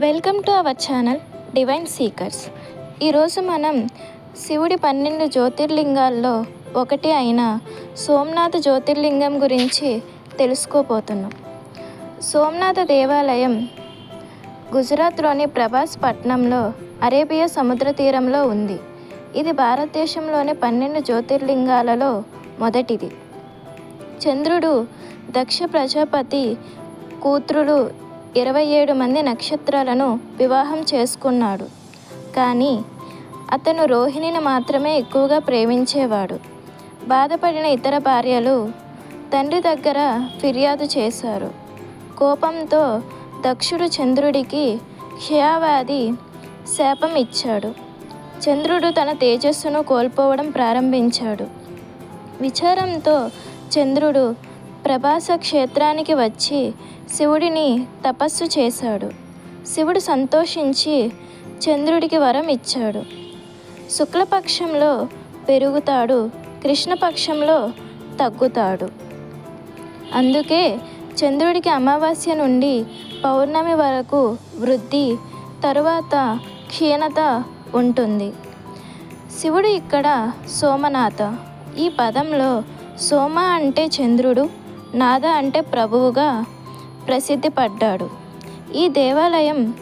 Welcome to our channel divine seekers. ఈరోజు మనం శివుడి పన్నెండు జ్యోతిర్లింగాల్లో ఒకటి అయిన సోమనాథ జ్యోతిర్లింగం గురించి తెలుసుకోబోతున్నాం. సోమనాథ దేవాలయం గుజరాత్లోని ప్రభాస్ పట్నంలో అరేబియా సముద్ర తీరంలో ఉంది. ఇది భారతదేశంలోని పన్నెండు జ్యోతిర్లింగాలలో మొదటిది. చంద్రుడు దక్ష ప్రజాపతి కూతురుడు ఇరవై ఏడు మంది నక్షత్రాలను వివాహం చేసుకున్నాడు. కానీ అతను రోహిణిని మాత్రమే ఎక్కువగా ప్రేమించేవాడు. బాధపడిన ఇతర భార్యలు తండ్రి దగ్గర ఫిర్యాదు చేశారు. కోపంతో దక్షుడు చంద్రుడికి క్షయావాది శాపం ఇచ్చాడు. చంద్రుడు తన తేజస్సును కోల్పోవడం ప్రారంభించాడు. విచారంతో చంద్రుడు ప్రభాస క్షేత్రానికి వచ్చి శివుడిని తపస్సు చేశాడు. శివుడు సంతోషించి చంద్రుడికి వరం ఇచ్చాడు. శుక్లపక్షంలో పెరుగుతాడు కృష్ణపక్షంలో తగ్గుతాడు. అందుకే చంద్రుడికి అమావాస్య నుండి పౌర్ణమి వరకు వృద్ధి తరువాత క్షీణత ఉంటుంది. శివుడు ఇక్కడ సోమనాథ. ఈ పదంలో సోమ అంటే చంద్రుడు నాద అంటే ప్రభువుగా ప్రసిద్ధి పడ్డాడు ఈ దేవాలయం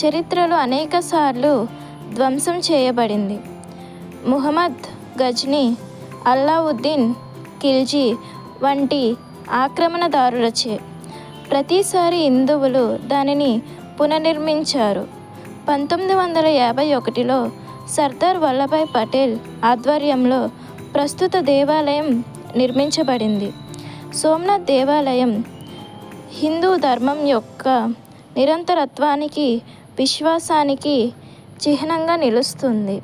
చరిత్రలో అనేకసార్లు ధ్వంసం చేయబడింది. ముహమ్మద్ గజ్నీ అల్లావుద్దీన్ ఖిల్జీ వంటి ఆక్రమణదారులచే ప్రతిసారి హిందువులు దానిని పునర్నిర్మించారు. పంతొమ్మిది వందల యాభై ఒకటిలో సర్దార్ వల్లభాయ్ పటేల్ ఆధ్వర్యంలో ప్రస్తుత దేవాలయం నిర్మించబడింది. సోమనాథ్ దేవాలయం హిందూ ధర్మం యొక్క నిరంతరత్వానికి విశ్వాసానికి చిహ్నంగా నిలుస్తుంది.